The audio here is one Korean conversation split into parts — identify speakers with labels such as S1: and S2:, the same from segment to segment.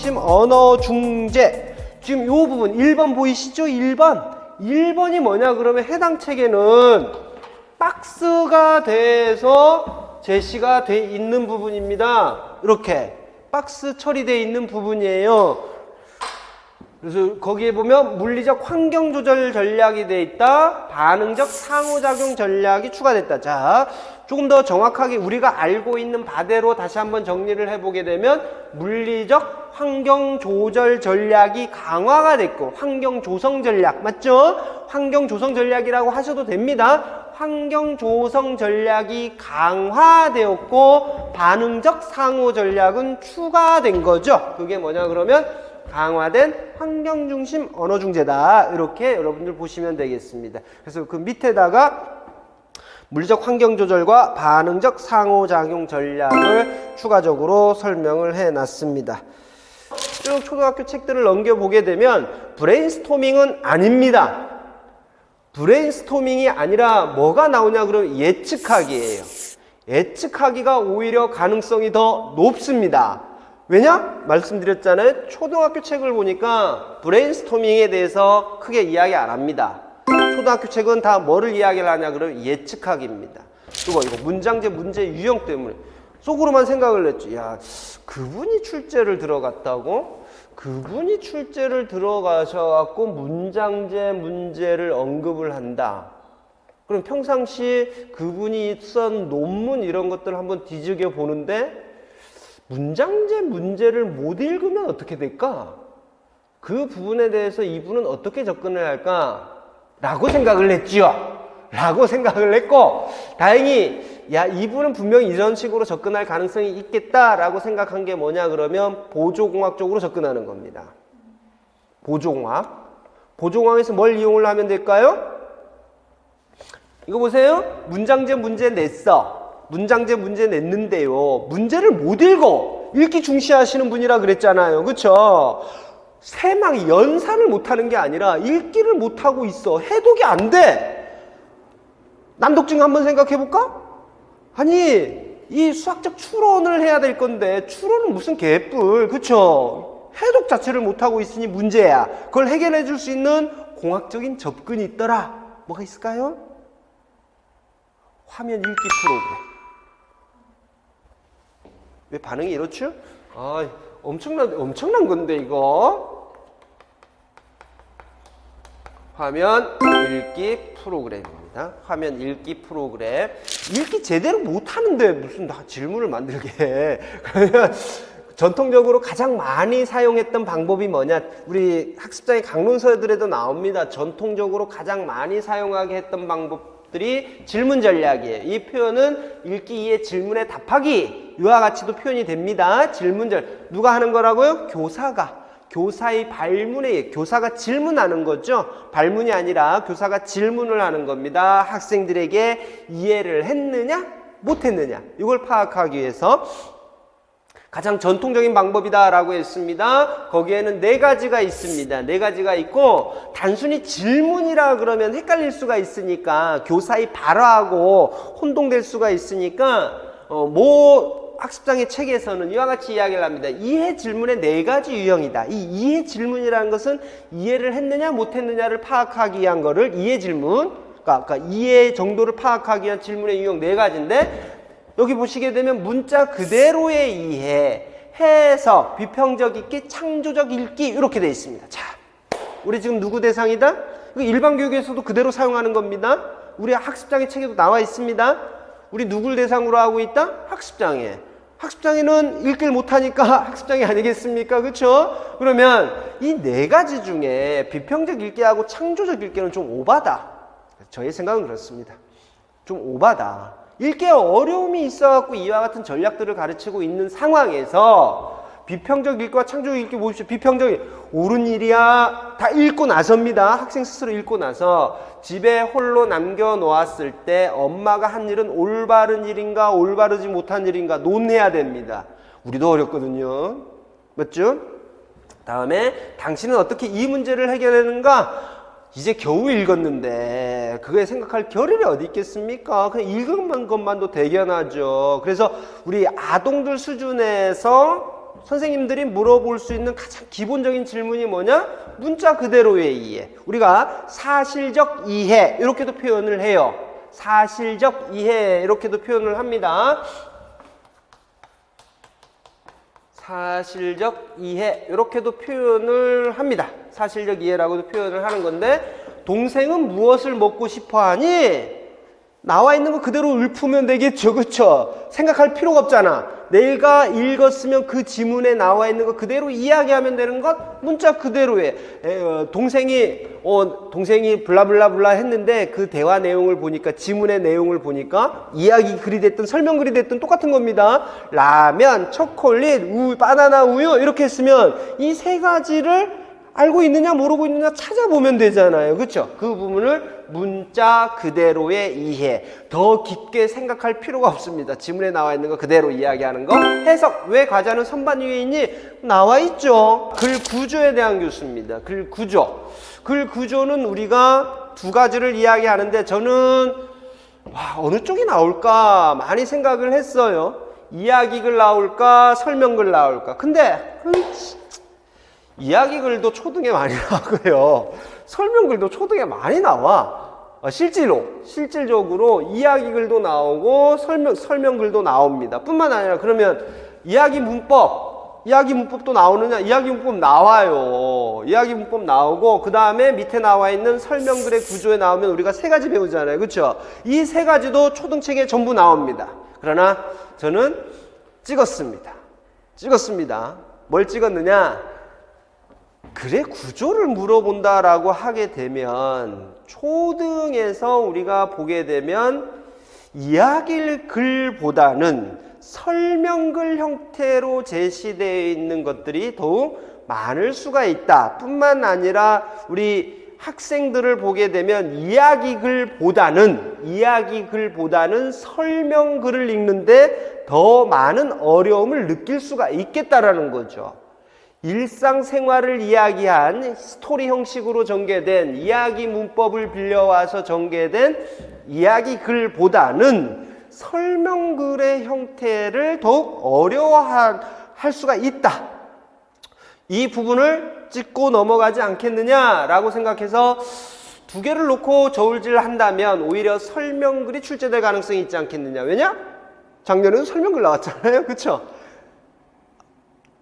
S1: 환경중심 언어 중재. 지금 요 부분 1번 보이시죠? 1번. 1번이 뭐냐 그러면 해당 책에는 박스가 돼서 제시가 돼 있는 부분입니다. 이렇게 박스 처리되어 있는 부분이에요. 그래서 거기에 보면 물리적 환경 조절 전략이 돼 있다. 반응적 상호작용 전략이 추가됐다. 자, 조금 더 정확하게 우리가 알고 있는 바대로 다시 한번 정리를 해보게 되면 물리적 환경 조절 전략이 강화가 됐고 환경 조성 전략 맞죠? 환경 조성 전략이라고 하셔도 됩니다. 환경 조성 전략이 강화되었고 반응적 상호 전략은 추가된 거죠. 그게 뭐냐 그러면 강화된 환경 중심 언어 중재다. 이렇게 여러분들 보시면 되겠습니다. 그래서 그 밑에다가 물리적 환경 조절과 반응적 상호작용 전략을 추가적으로 설명을 해 놨습니다. 쭉 초등학교 책들을 넘겨보게 되면 브레인스토밍은 아닙니다. 브레인스토밍이 아니라 뭐가 나오냐 그러면 예측하기예요. 예측하기가 오히려 가능성이 더 높습니다. 왜냐? 말씀드렸잖아요. 초등학교 책을 보니까 브레인스토밍에 대해서 크게 이야기 안 합니다. 초등학교 책은 다 뭐를 이야기를 하냐 그러면 예측하기입니다. 이거 이거 문장제 문제 유형 때문에 속으로만 생각을 했죠. 야, 그분이 출제를 들어갔다고? 그분이 출제를 들어가셔갖고 문장제 문제를 언급을 한다. 그럼 평상시 그분이 쓴 논문 이런 것들을 한번 뒤지게 보는데 문장제 문제를 못 읽으면 어떻게 될까? 그 부분에 대해서 이분은 어떻게 접근을 할까? 라고 생각을 했지요. 라고 생각을 했고, 다행히, 야, 이분은 분명히 이런 식으로 접근할 가능성이 있겠다라고 생각한 게 뭐냐, 그러면 보조공학 쪽으로 접근하는 겁니다. 보조공학. 보조공학에서 뭘 이용을 하면 될까요? 이거 보세요. 문장제 문제 냈어. 문장제 문제 냈는데요. 문제를 못 읽어. 읽기 중시하시는 분이라 그랬잖아요. 그쵸? 세망 연산을 못하는 게 아니라 읽기를 못하고 있어. 해독이 안 돼. 난독증 한번 생각해 볼까? 아니, 이 수학적 추론을 해야 될 건데, 추론은 무슨 개뿔, 그쵸? 해독 자체를 못하고 있으니 문제야. 그걸 해결해 줄 수 있는 공학적인 접근이 있더라. 뭐가 있을까요? 화면 읽기 프로그램. 왜 반응이 이렇죠? 아, 엄청난, 엄청난 건데, 이거. 화면 읽기 프로그램입니다. 화면 읽기 프로그램. 읽기 제대로 못하는데 무슨 나 질문을 만들게 해. 그러면 전통적으로 가장 많이 사용했던 방법이 뭐냐? 우리 학습장의 강론서들에도 나옵니다. 전통적으로 가장 많이 사용하게 했던 방법 들이 질문 전략이에요. 이 표현은 읽기 이해 질문에 답하기 이와 같이도 표현이 됩니다. 질문절 누가 하는 거라고요? 교사가. 교사의 발문에 교사가 질문하는 거죠. 발문이 아니라 교사가 질문을 하는 겁니다. 학생들에게 이해를 했느냐, 못했느냐 이걸 파악하기 위해서 가장 전통적인 방법이다라고 했습니다. 거기에는 네 가지가 있습니다. 네 가지가 있고 단순히 질문이라 그러면 헷갈릴 수가 있으니까 교사의 발화하고 혼동될 수가 있으니까 어, 뭐 학습장의 책에서는 이와 같이 이야기를 합니다. 이해 질문의 네 가지 유형이다. 이 이해 질문이라는 것은 이해를 했느냐 못했느냐를 파악하기 위한 거를 이해 질문, 그러니까, 그러니까 이해 정도를 파악하기 위한 질문의 유형 네 가지인데 여기 보시게 되면 문자 그대로의 이해, 해석, 비평적 읽기, 창조적 읽기 이렇게 되어 있습니다. 자, 우리 지금 누구 대상이다? 일반 교육에서도 그대로 사용하는 겁니다. 우리 학습장의 책에도 나와 있습니다. 우리 누굴 대상으로 하고 있다? 학습장애. 학습장애는 읽기를 못하니까 학습장애 아니겠습니까? 그렇죠? 그러면 이 네 가지 중에 비평적 읽기하고 창조적 읽기는 좀 오바다. 저의 생각은 그렇습니다. 좀 오바다. 읽기에 어려움이 있어갖고 이와 같은 전략들을 가르치고 있는 상황에서 비평적 읽기와 창조적 읽기 보십시오. 비평적 옳은 일이야 다 읽고 나서입니다. 학생 스스로 읽고 나서 집에 홀로 남겨 놓았을 때 엄마가 한 일은 올바른 일인가 올바르지 못한 일인가 논해야 됩니다. 우리도 어렵거든요. 맞죠? 다음에 당신은 어떻게 이 문제를 해결하는가? 이제 겨우 읽었는데 그거에 생각할 겨를이 어디 있겠습니까? 그냥 읽은 것만도 대견하죠. 그래서 우리 아동들 수준에서 선생님들이 물어볼 수 있는 가장 기본적인 질문이 뭐냐? 문자 그대로의 이해. 우리가 사실적 이해 이렇게도 표현을 해요. 사실적 이해 이렇게도 표현을 합니다. 사실적 이해 이렇게도 표현을 합니다. 사실적 이해라고도 표현을 하는 건데 동생은 무엇을 먹고 싶어 하니? 나와 있는 거 그대로 읊으면 되겠죠. 그쵸? 생각할 필요가 없잖아. 내가 읽었으면 그 지문에 나와 있는 거 그대로 이야기하면 되는 것 문자 그대로에 에, 어, 동생이 어 동생이 블라블라블라 했는데 그 대화 내용을 보니까 지문의 내용을 보니까 이야기 글이 됐든 설명 글이 됐든 똑같은 겁니다. 라면, 초콜릿, 우, 바나나 우유 이렇게 했으면 이 세 가지를 알고 있느냐 모르고 있느냐 찾아보면 되잖아요. 그렇죠? 그 부분을 문자 그대로의 이해. 더 깊게 생각할 필요가 없습니다. 지문에 나와 있는 거 그대로 이야기하는 거. 해석. 왜 과자는 선반 위에 있니? 나와 있죠. 글 구조에 대한 교수입니다. 글 구조. 글 구조는 우리가 두 가지를 이야기하는데 저는 와, 어느 쪽이 나올까 많이 생각을 했어요. 이야기글 나올까 설명글 나올까. 근데 으 이씨, 이야기 글도 초등에 많이 나오고요. 설명 글도 초등에 많이 나와. 어, 실제로, 실질적으로 이야기 글도 나오고 설명, 설명 글도 나옵니다. 뿐만 아니라 그러면 이야기 문법, 이야기 문법도 나오느냐? 이야기 문법 나와요. 이야기 문법 나오고 그 다음에 밑에 나와 있는 설명 글의 구조에 나오면 우리가 세 가지 배우잖아요. 그렇죠? 이 세 가지도 초등책에 전부 나옵니다. 그러나 저는 찍었습니다. 찍었습니다. 뭘 찍었느냐? 글의 구조를 물어본다라고 하게 되면 초등에서 우리가 보게 되면 이야기를 글보다는 설명글 형태로 제시되어 있는 것들이 더욱 많을 수가 있다. 뿐만 아니라 우리 학생들을 보게 되면 이야기글보다는 이야기글보다는 설명글을 읽는데 더 많은 어려움을 느낄 수가 있겠다라는 거죠. 일상생활을 이야기한 스토리 형식으로 전개된 이야기 문법을 빌려와서 전개된 이야기 글보다는 설명글의 형태를 더욱 어려워할 수가 있다. 이 부분을 짚고 넘어가지 않겠느냐라고 생각해서 두 개를 놓고 저울질 한다면 오히려 설명글이 출제될 가능성이 있지 않겠느냐. 왜냐? 작년에도 설명글 나왔잖아요. 그쵸?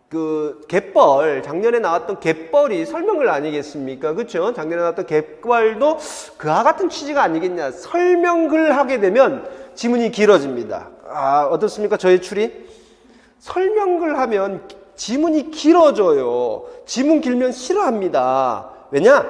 S1: 그 갯벌 작년에 나왔던 갯벌이 설명글 아니겠습니까? 그렇죠? 작년에 나왔던 갯벌도 그와 같은 취지가 아니겠냐? 설명글 하게 되면 지문이 길어집니다. 아 어떻습니까? 저의 추리 설명글 하면 지문이 길어져요. 지문 길면 싫어합니다. 왜냐?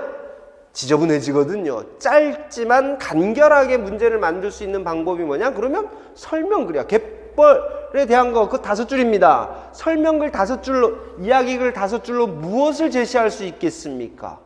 S1: 지저분해지거든요. 짧지만 간결하게 문제를 만들 수 있는 방법이 뭐냐? 그러면 설명글이야. 갯 벌에 대한 거 그 다섯 줄입니다. 설명글 다섯 줄로 이야기글 다섯 줄로 무엇을 제시할 수 있겠습니까?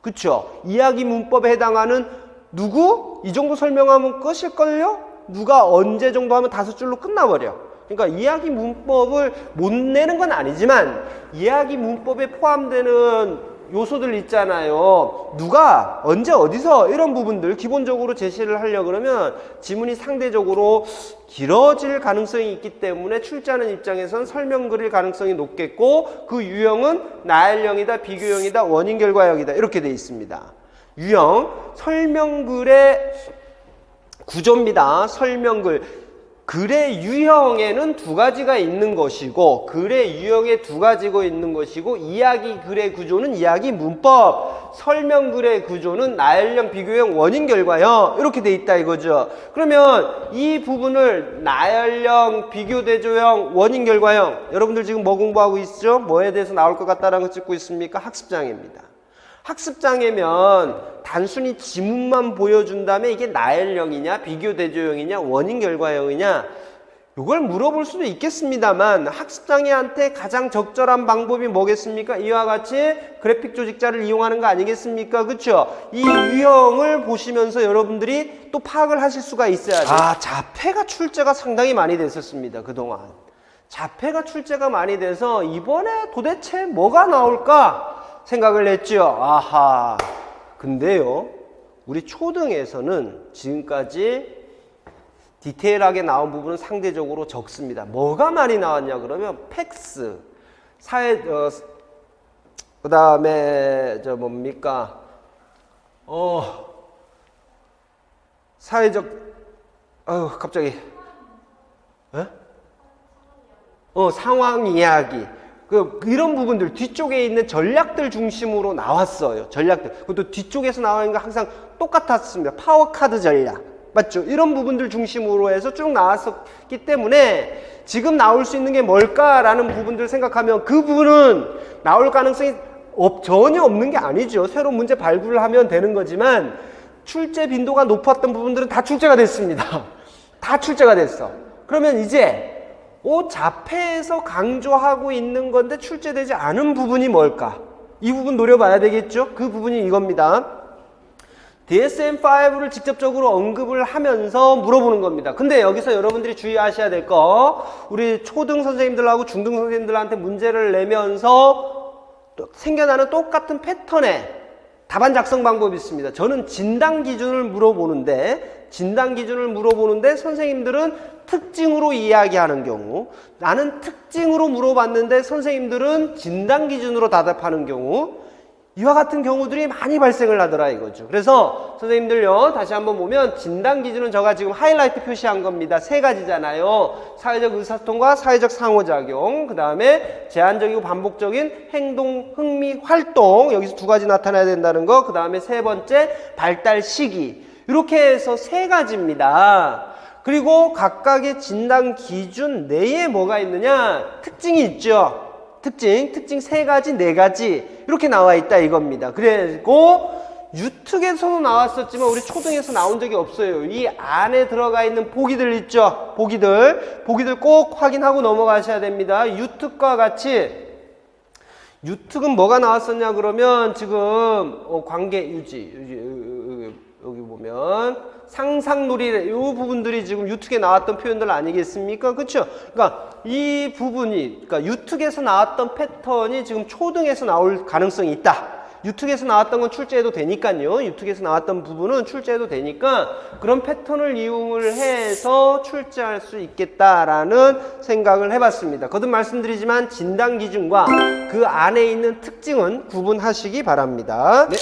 S1: 그쵸? 이야기 문법에 해당하는 누구? 이 정도 설명하면 끝일걸요? 누가 언제 정도 하면 다섯 줄로 끝나버려. 그러니까 이야기 문법을 못 내는 건 아니지만 이야기 문법에 포함되는 요소들 있잖아요. 누가 언제 어디서 이런 부분들 기본적으로 제시를 하려 그러면 지문이 상대적으로 길어질 가능성이 있기 때문에 출제하는 입장에선 설명글일 가능성이 높겠고 그 유형은 나열형이다, 비교형이다, 원인 결과형이다 이렇게 돼 있습니다. 유형 설명글의 구조입니다. 설명글 글의 유형에는 두 가지가 있는 것이고 글의 유형에 두 가지가 있는 것이고 이야기 글의 구조는 이야기 문법 설명 글의 구조는 나열형 비교형 원인 결과형 이렇게 돼 있다 이거죠. 그러면 이 부분을 나열형 비교 대조형 원인 결과형 여러분들 지금 뭐 공부하고 있죠? 뭐에 대해서 나올 것 같다라는 거 찍고 있습니까? 학습장애입니다 학습장애면 단순히 지문만 보여준다면 이게 나열형이냐, 비교 대조형이냐, 원인 결과형이냐, 이걸 물어볼 수도 있겠습니다만 학습장애한테 가장 적절한 방법이 뭐겠습니까? 이와 같이 그래픽 조직자를 이용하는 거 아니겠습니까? 그렇죠? 이 유형을 보시면서 여러분들이 또 파악을 하실 수가 있어야 돼요. 아, 자폐가 출제가 상당히 많이 됐었습니다. 그동안. 자폐가 출제가 많이 돼서 이번에 도대체 뭐가 나올까? 생각을 했죠. 아하. 근데요, 우리 초등에서는 지금까지 디테일하게 나온 부분은 상대적으로 적습니다. 뭐가 많이 나왔냐 그러면 팩스, 사회 어, 그 다음에 저 뭡니까? 어 사회적 아유 갑자기 에? 어 상황 이야기 그 이런 부분들 뒤쪽에 있는 전략들 중심으로 나왔어요 전략들. 그것도 뒤쪽에서 나오는 거 항상 똑같았습니다. 파워 카드 전략. 맞죠? 이런 부분들 중심으로 해서 쭉 나왔었기 때문에 지금 나올 수 있는 게 뭘까라는 부분들 생각하면 그 부분은 나올 가능성이 없, 전혀 없는 게 아니죠. 새로운 문제 발굴을 하면 되는 거지만 출제 빈도가 높았던 부분들은 다 출제가 됐습니다. 다 출제가 됐어. 그러면 이제 오 자폐에서 강조하고 있는 건데 출제되지 않은 부분이 뭘까? 이 부분 노려봐야 되겠죠? 그 부분이 이겁니다. DSM-5를 직접적으로 언급을 하면서 물어보는 겁니다. 근데 여기서 여러분들이 주의하셔야 될 거, 우리 초등 선생님들하고 중등 선생님들한테 문제를 내면서 또 생겨나는 똑같은 패턴의 답안 작성 방법이 있습니다. 저는 진단 기준을 물어보는데, 진단 기준을 물어보는데 선생님들은 특징으로 이야기하는 경우, 나는 특징으로 물어봤는데 선생님들은 진단 기준으로 대답하는 경우, 이와 같은 경우들이 많이 발생을 하더라 이거죠. 그래서 선생님들요 다시 한번 보면 진단 기준은 제가 지금 하이라이트 표시한 겁니다. 세 가지잖아요. 사회적 의사소통과 사회적 상호작용, 그 다음에 제한적이고 반복적인 행동, 흥미, 활동 여기서 두 가지 나타나야 된다는 거. 그 다음에 세 번째 발달 시기 이렇게 해서 세 가지입니다. 그리고 각각의 진단 기준 내에 뭐가 있느냐 특징이 있죠. 특징, 특징 세 가지, 네 가지 이렇게 나와 있다 이겁니다. 그리고 유특에서도 나왔었지만 우리 초등에서 나온 적이 없어요. 이 안에 들어가 있는 보기들 있죠. 보기들, 보기들 꼭 확인하고 넘어가셔야 됩니다. 유특과 같이 유특은 뭐가 나왔었냐 그러면 지금 어, 관계 유지, 유지 여기 보면 상상놀이 이 부분들이 지금 유특에 나왔던 표현들 아니겠습니까? 그렇죠? 그러니까 이 부분이 그러니까 유특에서 나왔던 패턴이 지금 초등에서 나올 가능성이 있다. 유특에서 나왔던 건 출제해도 되니까요. 유특에서 나왔던 부분은 출제해도 되니까 그런 패턴을 이용을 해서 출제할 수 있겠다라는 생각을 해봤습니다. 거듭 말씀드리지만 진단 기준과 그 안에 있는 특징은 구분하시기 바랍니다. 네.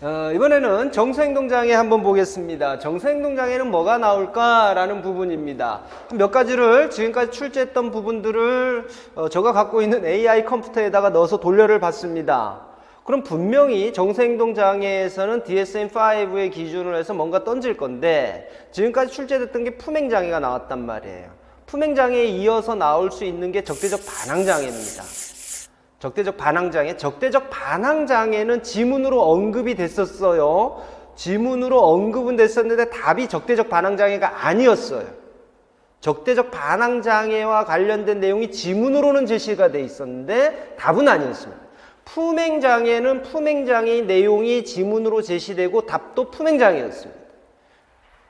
S1: 어, 이번에는 정서행동장애 한번 보겠습니다. 정서행동장애는 뭐가 나올까라는 부분입니다. 몇 가지를 지금까지 출제했던 부분들을 어, 제가 갖고 있는 AI 컴퓨터에다가 넣어서 돌려를 봤습니다. 그럼 분명히 정서행동장애에서는 DSM-5의 기준으로 해서 뭔가 던질 건데 지금까지 출제됐던 게 품행장애가 나왔단 말이에요. 품행장애에 이어서 나올 수 있는 게 적대적 반항장애입니다. 적대적 반항장애. 적대적 반항장애는 지문으로 언급이 됐었어요. 지문으로 언급은 됐었는데 답이 적대적 반항장애가 아니었어요. 적대적 반항장애와 관련된 내용이 지문으로는 제시가 돼 있었는데 답은 아니었습니다. 품행장애는 품행장애 내용이 지문으로 제시되고 답도 품행장애였습니다.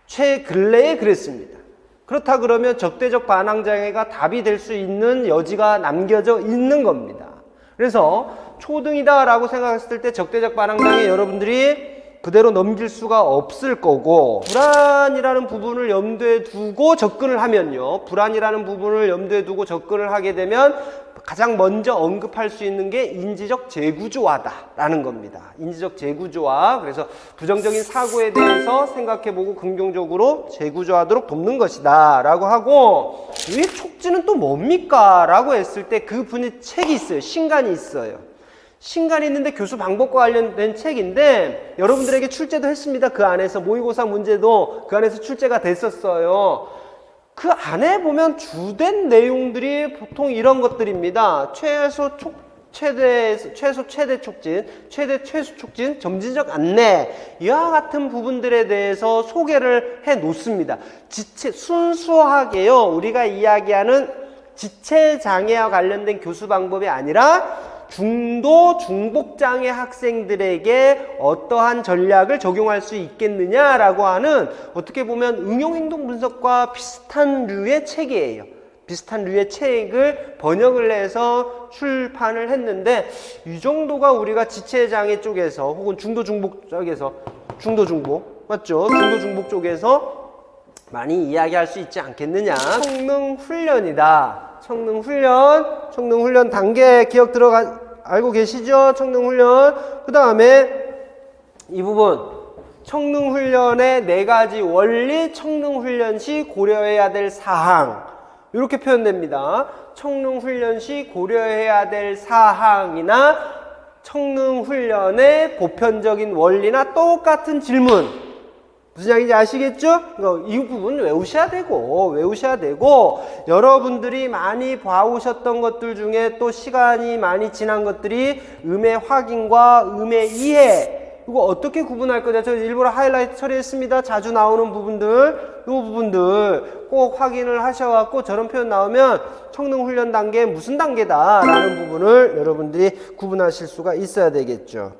S1: 최근래에 그랬습니다. 그렇다 그러면 적대적 반항장애가 답이 될 수 있는 여지가 남겨져 있는 겁니다. 그래서 초등이다라고 생각했을 때 적대적 반항장애 여러분들이 그대로 넘길 수가 없을 거고 불안이라는 부분을 염두에 두고 접근을 하면요 불안이라는 부분을 염두에 두고 접근을 하게 되면 가장 먼저 언급할 수 있는 게 인지적 재구조화다라는 겁니다. 인지적 재구조화. 그래서 부정적인 사고에 대해서 생각해보고 긍정적으로 재구조하도록 돕는 것이다 라고 하고 이 촉진은 또 뭡니까?라고 했을 때 그 분의 책이 있어요. 신간이 있어요. 신간이 있는데 교수 방법과 관련된 책인데 여러분들에게 출제도 했습니다. 그 안에서 모의고사 문제도 그 안에서 출제가 됐었어요. 그 안에 보면 주된 내용들이 보통 이런 것들입니다. 최소 촉, 최대, 최소 최대 촉진, 최대 최소 촉진, 점진적 안내, 이와 같은 부분들에 대해서 소개를 해 놓습니다. 지체, 순수하게요, 우리가 이야기하는 지체 장애와 관련된 교수 방법이 아니라 중도 중복장애 학생들에게 어떠한 전략을 적용할 수 있겠느냐라고 하는 어떻게 보면 응용 행동 분석과 비슷한 류의 책이에요. 비슷한 류의 책을 번역을 해서 출판을 했는데 이 정도가 우리가 지체장애 쪽에서 혹은 중도 중복 쪽에서 중도 중복 맞죠? 중도 중복 쪽에서 많이 이야기할 수 있지 않겠느냐 성능 훈련이다 청능 훈련, 청능 훈련 단계 기억 들어가 알고 계시죠? 청능 훈련. 그 다음에 이 부분 청능 훈련의 네 가지 원리, 청능 훈련 시 고려해야 될 사항 이렇게 표현됩니다. 청능 훈련 시 고려해야 될 사항이나 청능 훈련의 보편적인 원리나 똑같은 질문 무슨 이야기인지 아시겠죠? 이 부분 외우셔야 되고 외우셔야 되고 여러분들이 많이 봐오셨던 것들 중에 또 시간이 많이 지난 것들이 음의 확인과 음의 이해 이거 어떻게 구분할 거냐? 저 일부러 하이라이트 처리했습니다. 자주 나오는 부분들 이 부분들 꼭 확인을 하셔갖고 저런 표현 나오면 청능 훈련 단계 무슨 단계다 라는 부분을 여러분들이 구분하실 수가 있어야 되겠죠